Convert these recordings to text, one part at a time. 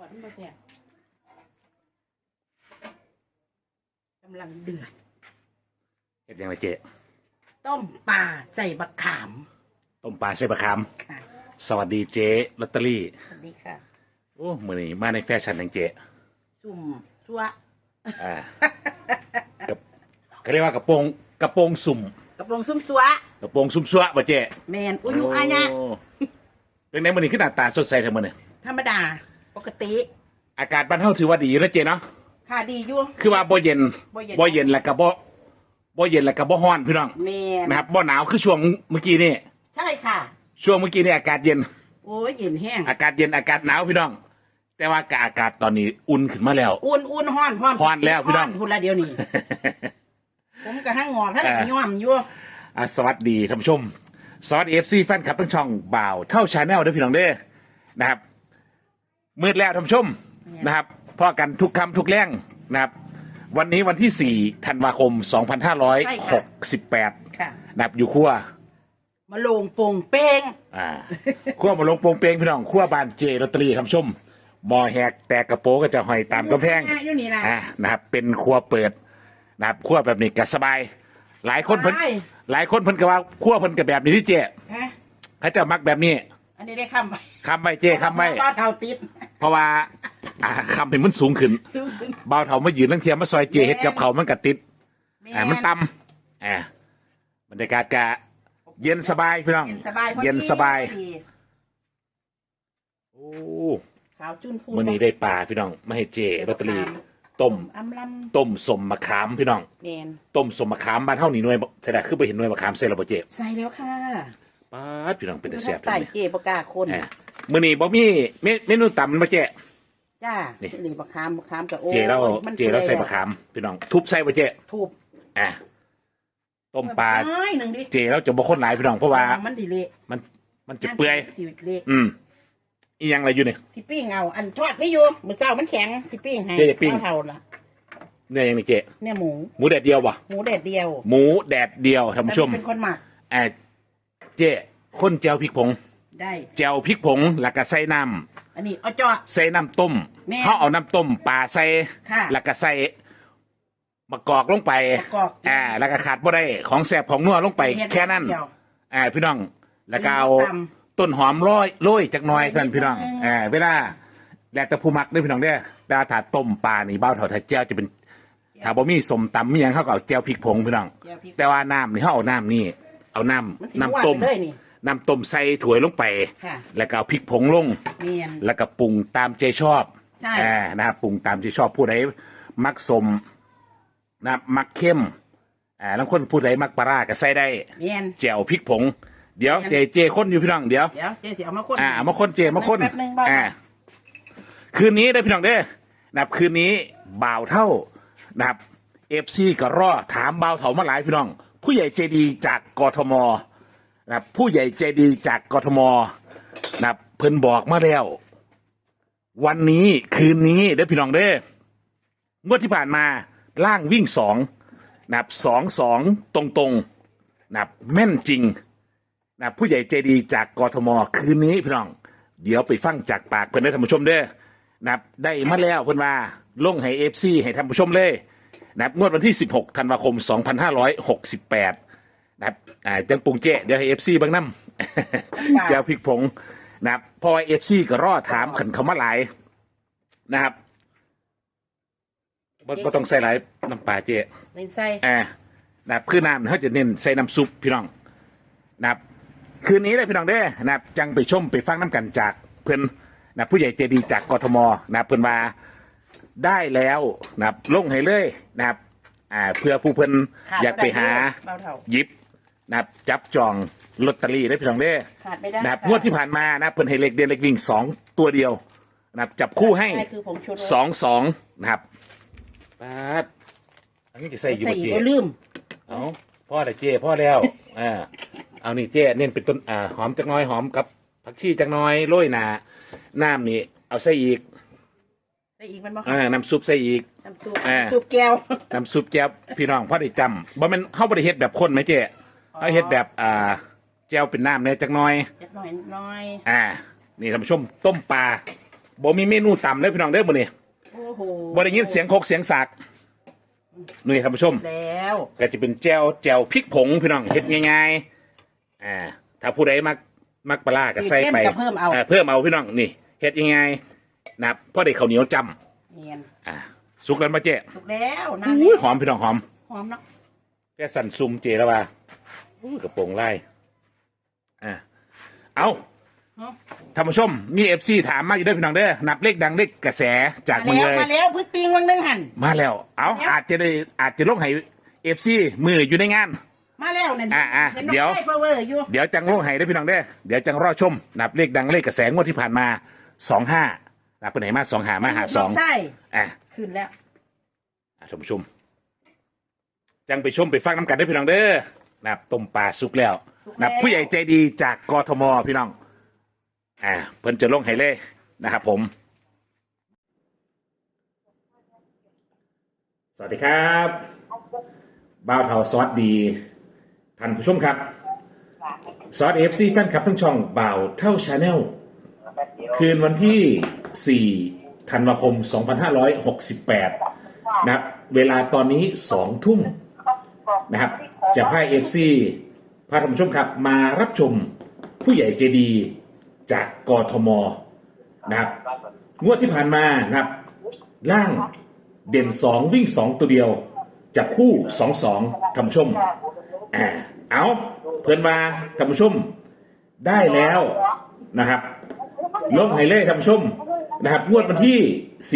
อดมันบ่แซ่บกำลังเดือด เฮ็ดยังไงเจ๊ต้มปลาใส่บักขามต้มปลาใส่บะขามค่ะสวัสดีเจ๊ลอตเตอรี่สวัสดีค่ะ โอ้มือนี้มาในแฟชั่นของเจ๊ซุ่มซัวอ่ากับเขาเรียกว่ากระโปรงกระโปรงสุ่ม กระโปรงซุ่มซัวกระโปรงสุ่มซัวบ่เจ๊แมนอุยุอายะโเป็นไงมือนี้ขึ้นหน้าตาสดใสทั้งมือเนี่ยธรรมดาป กติ อากาศบ้านเฮาถือว่าดีอยู่นะเจ๊เนาะค่ะดีอยู่ คือว่าบ่เย็นบ่เย็น บ่เย็นแล้วก็บ่บ่เย็นแล้วก็บ่ร้อนพี่น้องแมนนะครับบ่หนาวคือช่วงเมื่อกี้นี่ใช่ค่ะ ช่วงเมื่อกี้นี่อากาศเย็น โอ้ยเย็นแห้ง อากาศเย็นอากาศหนาวพี่น้อง แต่ว่าอากาศตอนนี้อุ่นขึ้นมาแล้ว อุ่นอุ่นห้อนห้อนฮ้อนแล้วพี่น้องหุ่นละเดียวนี่ ผมก็ห้างงอกท่านเออย่อมอยู่อะสวัสดีท่านผู้ชม สวัสดีเอฟซีแฟนคลับทั้งช่องบ่าว เท่าชาแนลด้วยพี่น้องเด้อนะครับ มืดแล้วท่านผู้ชมนะครับพอกันทุกคำทุกแรงนะครับ วันนี้วันที่ 4 ธันวาคม 2568ค่ะ นะครับอยู่ขั้วมาลงโป่งเป้งอ่าขั้วมาลงโปรงเปงพี่น้องขั้วบานเจลอตเตอรี่ท่านผู้ชมบอแหกแตกกระโปรงก็จะห้อยตามกำแพง อยู่นี่นะ อ่านะครับเป็นครัวเปิดนะครับครัวแบบนี้ก็สบาย หลายคนเพิ่นใช่หลายคนเพิ่นก็ว่าครัวเพิ่นก็แบบนี้ที่เจ๊ฮะเขาจะมักแบบนี้อันนี้ได้คำไปคำไม่เจ๊คำไม่บ้านเท่าติด เพราะว่าอ่าคำเป็นมันสูงขึ้นซื้อขึ้นเบาเถามายืนตั้งเทียมมาซอยเจแม่นเฮ็ดกับเขาวมันกัดติดแอ่ามันต่ำอ่าบรรยากาศกะ เย็นสบายพี่น้อง เย็นสบายพอดีเย็นสบาย พอดีโอ้ขาวจุนพูมื่อนี้ได้ปลาพี่น้องมาให้เจลอตเตอรี่ต้มอำลต้มสมมะขามพี่น้องำแมนต้มสมมะขามบ้านเท่านี้หน่วยบ่แต่ละคือไปเห็นหน่วยมะขามเสร็จแล้วบ่เจใส่แล้วค่ะป้าดพี่น้องเป็นแต่แซ่บไต่เลยเจปากกาคน อ่า มื่อนี้บ่มีเมเมนูต่ำมันบ่เจจ้านี่ นี่ปลาคามปลาคามกับโอ้เจเรามันเจเราใส่มะขามพี่น้อง ทุบใส่บ่เจถูกอะต้มปลาน้อยหนึ่งดิเจเราจะบ่คนหลายพี่น้องเพราะว่ามันดีเละมันมันจะเปื่อย สิเละอืมอีหยังอะไรอยู่เนี่ย สิปิ้งเอา อันทอดไม่อยู่มือเจ้ามันแข็งสิปิ้งให้เจ๊จะปิ้งเท่าๆล่ะเนื้อยังนี่เจเนี่ยหมูหมูแดดเดียวบ่หมูแดดเดียวหมูแดดเดียวท่านผู้ชมแต่เป็นคนหมักอ่าเจคนแจวพริกผง ได้แจวพริกผงแล้วก็ใส่น้ำอันนี้เอาเจาะใส่น้ำต้มแม่เขาเอาน้ำต้มปลาใส่ค่ะแล้วก็ใส่มะกอกลงไปมะกอกอ่าแล้วก็ขาดบ่ได้ของแสบของนัวลงไปเฮ็ดแค่นั้นเดียวอ่าพี่น้องแล้วก็เอาตต้นหอมโร้อยโรยจักหน่อยเพื่อนพี่น้องอืมอ่าเวลาแล้วแต่ผู้มักเด้วยพี่น้องเด้อดาถาต้มปลานี่เบ้าเถาถ้าเจียวจะเป็นถ้าบ่มีสมตำมีหยังเขาก็เอาเจียวพริกผงพี่น้อง เจียวพริก แต่ว่าน้ำนี่เขาเอาน้ำนี่เอาน้มันสิำน้ำต้มหวานไปเลยนี่ น้ำต้มใส่ถ้วยลงไป ค่ะ แล้วก็เอาพริกผงลง เมียน แล้วก็ปรุงตามใจชอบใช่ อ่านะครับปรุงตามใจชอบผู้ใดมักสมนะครับมักเข้มอ่าแล้วคนผู้ใดมักปลาร้าก็ใส่ได้เมียน แจ่วพริกผง เดี๋ยวเจเจคนอยู่พี่น้องเดี๋ยว เดี๋ยวเจ๊สิเอามาคน อ่ามาคนเจมาคนแป๊บนึงบ้างอ่าคืนนี้ได้อพี่น้องเด้อนะครับคืนนี้บ่าวเท่านะครับเอฟซีก็รอถามบ่าวเท่ามาหลายพี่น้อง ผู้ใหญ่ใจดีจากกทม นะครับผู้ใหญ่ใจดีจากกทมนะครับเพิ่นบอกมาแล้ว วันนี้คืนนี้เด้อพี่น้องเด้องวดที่ผ่านมาล่างวิ่งสองนะครับสองสองตรงตรงนะครับแม่นจริงนะผู้ใหญ่ใจดีจากกทมคืนนี้พี่น้อง เดี๋ยวไปฟังจากปากเพื่อนได้ท่านผู้ชมเด้อนะครับได้มาแล้วเพื่อนว่าลงให้เอฟซีให้ท่านผู้ชมเลยนะครับงวดวันที่ 16 ธันวาคม 2568 นะครับอ่าจังปรุงเจ๊เดี๋ยวให้เอฟซีบางน้ำเจ้าพริกผงนะครับเพอเอฟซีก็รอถามขันเขามาหลายนะครับบ่บ่ต้องใส่หลายน้ำปลาเจ๊ในไส้อ่านะครับคือน้ำเขาจะเน้นใส่น้ำซุปพี่น้องนะครับคืนนี้เลยพี่น้องเด้อนะครับจังไปชมไปฟังน้ำกันจากเพื่อนนะผู้ใหญ่ใจดีจากกทมนะครับเพื่อนมาได้แล้วนะครับลงให้เลยนะครับอ่าเพื่อผู้เพื่อนขาดอยากไปหาเบาเท่าหยิบ นะครับจับจองลอตเตอรี่ได้พี่น้องเด้อขาดไม่ได้นะครับค่ะงวดที่ผ่านมานะเพื่อนให้เล็กเดียนเล็กวิ่งสองตัวเดียวนะครับจับคู่ให้ใช่คือผงชูรสสองสองนะครับป๊าดอันนี้จะใส่อยู่ใส่บ่อีกเจ ก็ลืมเอาพ่อแต่เจ้พ่อแล้วอ่าเอานี่เจ้เน้นเป็นต้นอ่าหอมจักหน้อยหอมกับผักชีจักหน้อยโรยหนาน้ำนี่เอาใส่อีกใส่อีกมันบ่อ่าน้ำซุปใส่อีก น้ำซุปอ่าซุปแก้ว น้ำซุปแจ่วพี่น้องพ่อได้จำบ่แม่นเฮาบ่ได้เฮ็ดแบบข้นไหมเจ้ เฮาเฮ็ดแบบอ่าแจ่วเป็นน้ำเนี่ยจักหน้อยจักหน่อยน้อยอ่า นี่ท่านผู้ชมต้มปลาบ่มีเมนูต่ำเลยพี่น้องเด้อมื้อนี้โอ้โหบ่ได้ยินเสียงโคกเสียงสากนี่ท่านผู้ชม แล้วก็จะเป็นแจวแจวพริกผงพี่น้องเฮ็ดง่ายๆ อ่า ถ้าผู้ใดมักมักปลาร้าก็ใส่ไปเข้มก็เพิ่มเอาเพิ่มเอาพี่น้องนี่เฮ็ดง่ายๆนะครับพอได้ข้าวเหนียวจำเนียนอ่า สุกแล้วมาเจ๊ถูกแล้วนั่นอุ้ยแหละหอมพี่น้องหอมหอมเนาะแค่สั่นซุ่มเจแล้วว่า อุ้ยกระโปรงไล่อ่าเอาเนาะท่านผู้ชม มีเอฟซีถามมาอยู่ด้วยพี่น้องเด้อนับเลขดังเลขกระแสจากมามือแล้วเลย มาแล้วพึ่งตีงวังนึงหันมาแล้ว เอามาแล้วอาจจะได้อาจจะลงให้เอฟซีมืออยู่ในงาน มาแล้วนั่นอะอะห็นน้องเดี๋ยวไฟเวอร์อยู่เดี๋ยวจังลงให้ได้อพี่น้องเด้อเดี๋ยวจังรอชม นับเลขดังเลขกระแสงวดที่ผ่านมาสองห้านับไปไหนมาสองหามาหาสองใช่อะขึ้นแล้วอะท่านผู้ชมจังไปชมไปฟังน้ำกันได้อพี่น้องเด้อ นับต้มปลาสุกแล้วนับผู้ใหญ่ใจดีจากกทมพี่น้อง อ่าเพิ่นจะลงให้เลยนะครับผม สวัสดีครับบ้าวเทาซอสดีท่านผู้ชมครับซอสเอฟซีแฟนคลับทั้งช่องบ่าวเท่าชาแนล คืนวันที่ 4 ธันวาคม 2568 นะครับ เวลาตอนนี้ 2 ทุ่มนะครับ จะพาเอฟซีพาท่านผู้ชมครับมารับชมผู้ใหญ่เจดีจากกทมนะครับงวดที่ผ่านมานะครับล่างเด่น2วิ่ง2ตัวเดียวจับคู่2 2ท่านผู้ชมอ่าเอาเพื่อนมาท่านผู้ชม ได้แล้วนะครับลงไฮเล่ท่านผู้ชมนะครับงวดวันที่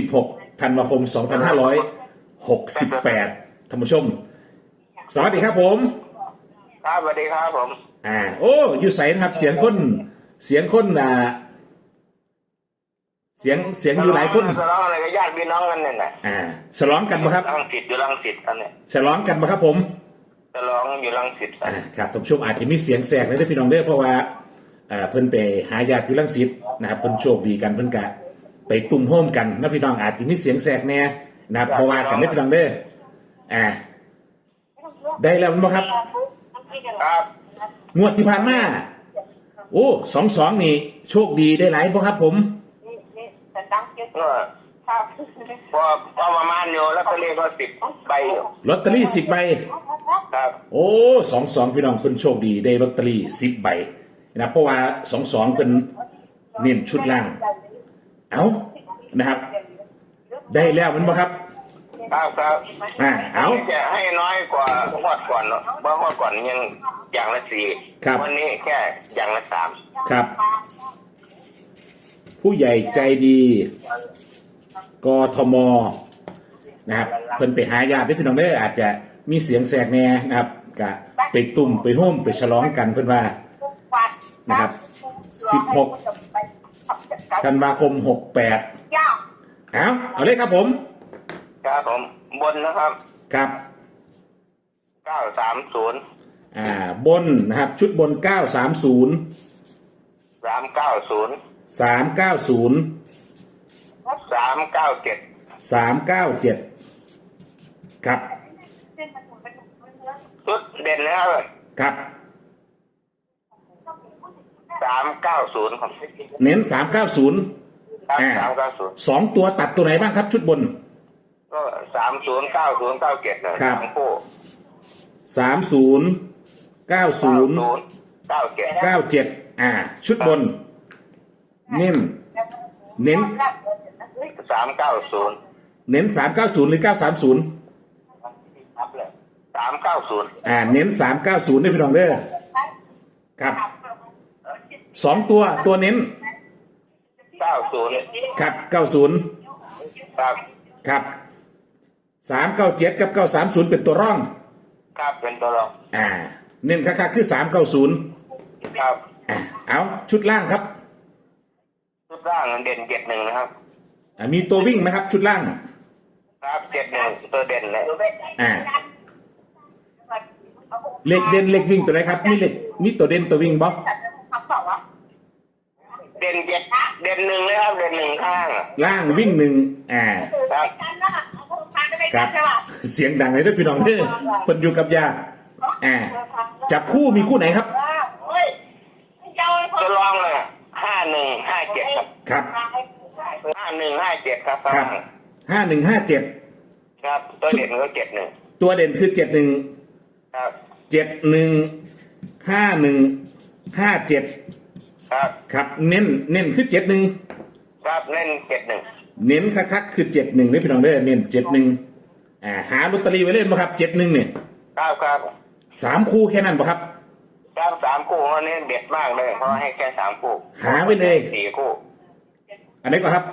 16ธันวาคม 2568ท่านผู้ชม สวัสดีครับผม ครับสวัสดีครับผมอ่า โอ้อยู่ใสนะครับ เสียงคน เสียงคนอ่า เสียงเสียงอยู่หลายคนทะเลาะอะไรกับญาติพี่น้องกันเนี่ยนะอ่าฉลองกันปะครับรังสิตอยู่รังสิตกันเนี่ยฉลองกันปะครับ ผมฉลองอยู่รังสิตกันอ่าครับท่านผู้ชมอาจจะมีเสียงแสกนะพี่น้องเด้อเพราะว่าเอ่อเพิ่นไปหาญาติอยู่ลังสิตนะครับเพิ่นโชคดีกันเพิ่นกะไปตุ่มโฮมกันนะพี่น้องอาจจะมีเสียงแสกแน่นะครับเพราะว่ากันเด้อพี่น้องเด้ออ่า ได้แล้วมั้งบ่ครับ ครับงวดที่ผ่านมา โอ้สองสองนี่ โชคดีได้หลายบ่ครับผมก็พอพอประมาณอยู่แล้วก็เรียกว่าสิบใบอยู่ลอตเตอรี่สิบใบ ครับ โอ้สองสองพี่น้องเพิ่นโชคดีได้ลอตเตอรี่สิบใบนะครับเพราะว่าสองสองเป็นเน้นชุดล่าง เอานะครับ ได้แล้วมันบ่ครับ ครับครับอ่าเอา จะให้น้อยกว่างวดก่อนเนอะเพราะงวดก่อนยังอย่างละสี่ครับ วันนี้แค่อย่างละสามครับ ผู้ใหญ่ใจดีกทมนะครับเพิ่นไปหาญาติได้อพี่น้องเด้ออาจจะมีเสียงแสกแหน่นะครับกะไปตุ่มไปโฮมไปฉลองกันเพิ่นว่า นะครับ16 ธันวาคม68เอาเอาเลยครับผม ครับผมบนนะครับครับ เก้าสามศูนย์อ่าบนนะครับชุดบน 930 สามเก้าศูนย์390 สามเก้าเจ็ด397ครับชุดเด่นนะครับครับ สามเก้าศูนย์ครับเน้น 390 ครับอ่า สามเก้าศูนย์สองตัวตัดตัวไหนบ้างครับชุดบน ก็สามศูนย์เก้าศูนย์เก้าเจ็ดนะครับ ทั้งคู่30เก้าศูนย์90เก้าเจ็ด97อ่า ชุดบน เน้น เน้น สามเก้าศูนย์เน้น390หรือ930สามเก้าศูนย์อ่า เน้น390ด้วยพี่น้องเด้อครับสองตัวตัวเน้นเก้าศูนย์ครับ90ครับครับ 397กับ930เป็นตัวร่อง ครับเป็นตัวรองอ่าเน้นคักๆคือ390ครับอ่าเอาชุดล่างครับชุดร่างเด่นเจ็ดหนึ่งนะครับ อ่ามีตัววิ่งไหมครับ ชุดล่าง ครับเจ็ดหนึ่งตัวเด่นเลยอ่าเลขเด่นเลขวิ่งตัวไหนครับมีเลขมีตัวเด่นตัววิ่งบ่เด่นเจ็ดเด่นหนึ่งเลยครับเด่นหนึ่งข้างล่างวิ่งหนึ่งอ่าครับ ครับเสียงดังเลยด้วยพี่น้องเด้อเพิ่นอยู่กับยาอ่าจับคู่มีคู่ไหนครับตัวรองเลยห้าหนึ่งห้าเจ็ดครับครับ ห้าหนึ่งห้าเจ็ดครับครับห้าหนึ่งห้าเจ็ดครับตัวเด่นก็เจ็ดหนึ่งตัวเด่นคือเจ็ดหนึ่งครับเจ็ดหนึ่งห้าหนึ่งห้าเจ็ดครับครับเน้นเน้นคือเจ็ดหนึ่งครับเล่นเจ็ดหนึ่งเน้นคักๆคือเจ็ดหนึ่งได้พี่น้องได้อเน้นเจ็ดหนึ่ง อ่าหาลอตเตอรี่ไว้เล่นบ่ครับเจ็ดหนึ่งเนี่ยครับครับสามคู่แค่นั้นบ่ครับครับสามคู่วันนี้เด็ดมากเลยเพราะให้แค่สามคู่หาไว้เลยสี่คู่อันนี้ก็ครับ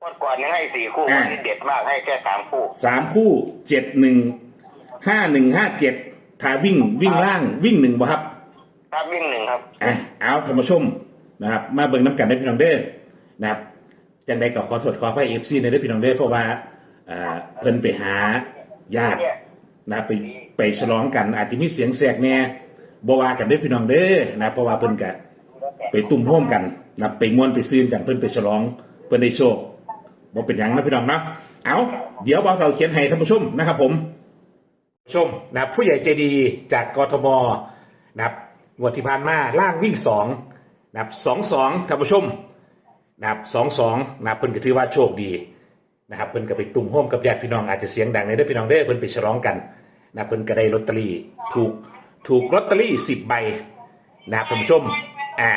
งวดก่อนยังให้สี่คู่อ่าวันนี้เด็ดมากให้แค่สามคู่สามคู่เจ็ดหนึ่งห้าหนึ่งห้าเจ็ดถ้าวิ่งวิ่งล่างวิ่งหนึ่งบ่ครับ ครับวิ่งหนึ่งครับอะเอาท่านผู้ชมนะครับ มาเบิ่งน้ำกันได้พี่น้องเด้อนะครับจังใดก็ขอโทษขอพระเอฟซีในได้อพี่น้องเด้อเพราะว่า อ่าเพิ่นไปหาญาตินะไปไปฉลองกันอาจจะมีเสียงแสกแน่บวากันได้พี่น้องเด้อนะเพราะว่าเพิ่นก็ไปตุ่มโฮมกันนะไปมวนไปซื้นกันเพิ่นไปฉลองเพิ่นได้โชคบ่เป็นหยังนะพี่น้องนะเอาเดี๋ยวบ่าวเราเขียนให้ท่านผู้ชมนะครับผมชมนะผู้ใหญ่ใจดีจากกทมนะครับงวดที่ผ่านมาล่างวิ่งสองนะครับสองสองท่านผู้ชมนะครับสองสองนะเพิ่นก็ถือว่าโชคดี นะครับเพิ่นก็ไปตุ่มโฮมกับญาติพี่น้องอาจจะเสียงดังในเด้อพี่น้องเด้อเพิ่นไปฉลองกันนะเพิ่นก็ได้ลอตเตอรี่ถูกถูกลอตเตอรี่สิบใบนะครับท่านผู้ชมอ่า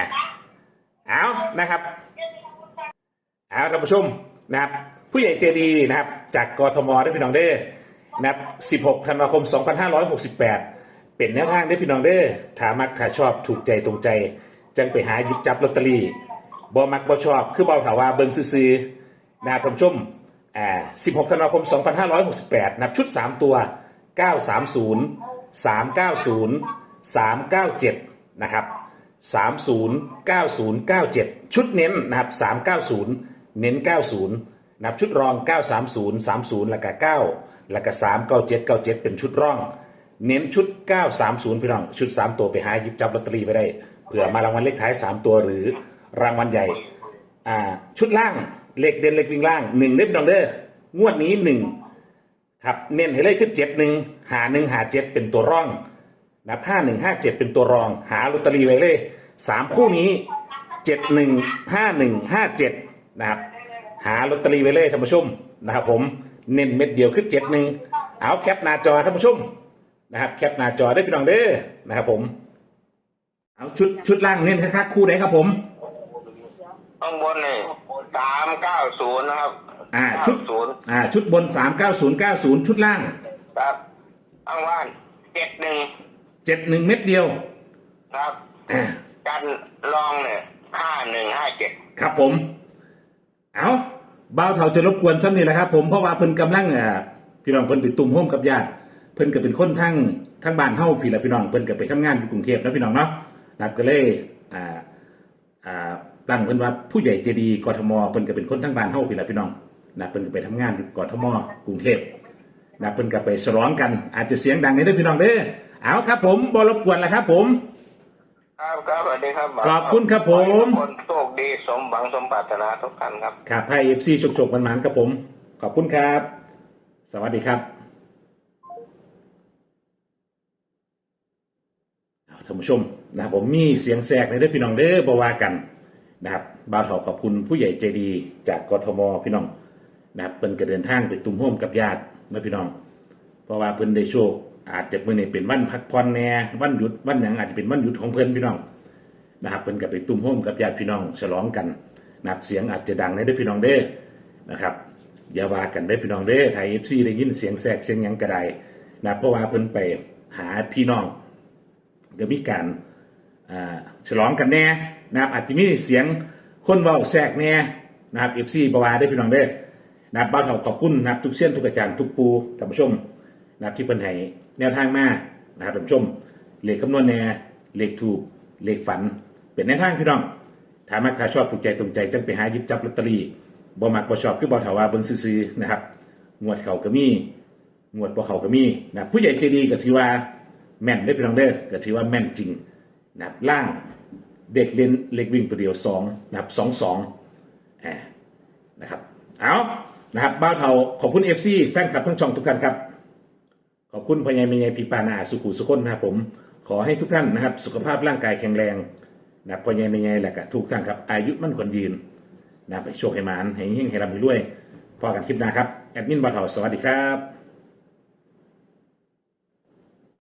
เอานะครับเอาท่านผู้ชมนะครับผู้ใหญ่ใจดีนะครับจากกทมได้พี่น้องเด้อนับ16ธันวาคม 2568 เป็นแนวทางได้พี่น้องเด้อถามักถ้าชอบถูกใจตรงใจ จังไปหาหยิบจับลอตเตอรี่บ่มักบ่ชอบ คือเบาถาว่าเบิ่งซื่อๆนะครับท่านผู้ชม อ่า16ธันวาคม 2568นับชุด 3 ตัว 930 390 397นะครับ30 90 97 ชุดเน้นนะครับ390 เน้น 90นับชุดรอง 930 30แล้วก็9แล้วก็3 97 97 เป็นชุดร่อง เน้นชุด 930 พี่น้อง ชุด 3 ตัวไปหาหยิบจับลอตเตอรี่ไปได้เผื่อมารางวัลเลขท้าย 3 ตัวหรือรางวัลใหญ่อ่าชุดล่าง เลขเด่นเลขวิ่งล่าง1เล็บนองเด้องวดนี้1ครับเน้นให้เลขขึ้น71หนึ่งหา1หา7เป็นตัวร่องนับห้าหนึ่งห้าเจ็ดเป็นตัวรอง หาลอตเตอรี่ไว้เลยสามคู่นี้เจ็ดหนึ่งห้าหนึ่งห้าเจ็ดนะครับหาลอตเตอรี่ไว้เลยท่านผู้ชมนะครับผมเน้นเม็ดเดียวขึ้นเจ็ดหนึ่งเอาแคปหน้าจอท่านผู้ชมนะครับแคปหน้าจอได้พี่น้องเด้อนะครับผม เอาชุดชุดล่างเน้นคักๆคู่ไหนครับผมข้างบนนี่ สามเก้าศูนย์นะครับอ่าชุดศูนย์อ่าชุดบนสามเก้าศูนย์เก้าศูนย์ชุดล่างครับข้างล่างเจ็ดหนึ่งเจ็ดหนึ่งเม็ดเดียว ครับอ่ากันลองเนี่ยห้าหนึ่งห้าเจ็ดครับผม เอาเบ้าวเท่าจะรบกวนซ้ำนี่แหละครับผมเพราะว่าเพิ่นกำลังอ่าพี่น้องเพิ่นไปตุ่มโฮมกับญาติเพิ่นก็เป็นคนทั้งทั้งบ้านเฮาพี่ละพี่น้องเพิ่นก็ไปทำงานอยู่กรุงเทพนะพี่น้องเนาะนะครับก็เลยอ่าอ่า ตั้งเพิ่นว่าผู้ใหญ่เจดีย์กทมเพิ่นก็เป็นคนทั้งบ้านเฮาพี่ละพี่น้องนะเพิ่นก็ไปทำงานอยู่กทมกรุงเทพนะเพิ่นก็ไปฉลองกัน อาจจะเสียงดังนิดนึงพี่น้องเด้อเอาครับ ผมบ่รบกวนแล้วครับ ผม ครับครับสวัสดีครับขอบคุณครับผมคนโชคดีสมหวังสมปรารถนาทุกท่านครับ ครับให้เอฟซีฉกๆมันๆครับผม ขอบคุณครับ สวัสดีครับเอาท่านผู้ชมนะครับผมมีเสียงแสกในเด้อพี่น้องเด้อบ่ว่ากัน นะครับบ่าวเถาขอบคุณผู้ใหญ่ใจดีจากกทมพี่น้องนะครับเพิ่นก็เดินทางไปตุ้มโฮมกับญาตินะพี่น้อง เพราะว่าเพิ่นได้โชค อาจจะมื้อนี้เป็นวันพักผ่อนแหน่วันหยุดวันหยังอาจจะเป็นวันหยุดของเพิ่นพี่น้องนะครับเพิ่นก็ไปตุ้มโฮมกับญาติพี่น้องฉลองกันนะครับเสียงอาจจะดังในเด้อพี่น้องเด้อนะครับอย่าว่ากันได้พี่น้องเด้อไทยเอฟซีได้ยินเสียงแสกเสียงหยังกระไดนะเพราะว่าเพิ่นไปหาพี่น้องก็มีการฉลองกันแน่ นะครับอาจจะมีเสียงคนเว้าแทรกแน่นะครับเอฟซีบว่าได้พี่น้องเด้นะครับบ้านเราขอบคุณนะครับทุกเส้นทุกอาจารย์ทุกปูท่านผู้ชมนะครับที่เพิ่นให้แนวทางมานะครับท่านผู้ชมเลขคำนวณแน่เลขถูกเลขฝัน เป็นแนวทางพี่น้องถ้ามักถ้าชอบถูกใจตรงใจจังไปหาหยิบจับลอตเตอรี่บ่มักบ่ชอบคือบ่ถาว่าเบิ่งซื่อๆนะครับงวดเขาก็มีงวดบ่เขาก็มีนะผู้ใหญ่ใจดีก็ถือว่าแม่นได้พี่น้องเด้อก็ถือว่าแม่นจริงนะครับล่าง เด็กเล่นเล็กวิ่งตัวเดียวสองนะครับสองสองนะครับเอานะครับบ้าเทาขอบคุณ FC แฟนคลับทั้งช่องทุกท่านครับ ขอบคุณพญายมยายปีปานาสุขุสุคนนะครับผมขอให้ทุกท่านนะครับ สุขภาพร่างกายแข็งแรงนะครับพญายมยายแหละก็ทุกท่านครับ อายุมั่นขวัญยืนนะครับให้โชคให้มานให้เฮงให้ร่ำให้รวยพอกันคลิปหน้าครับ แอดมินบ่าเถาสวัสดีครับ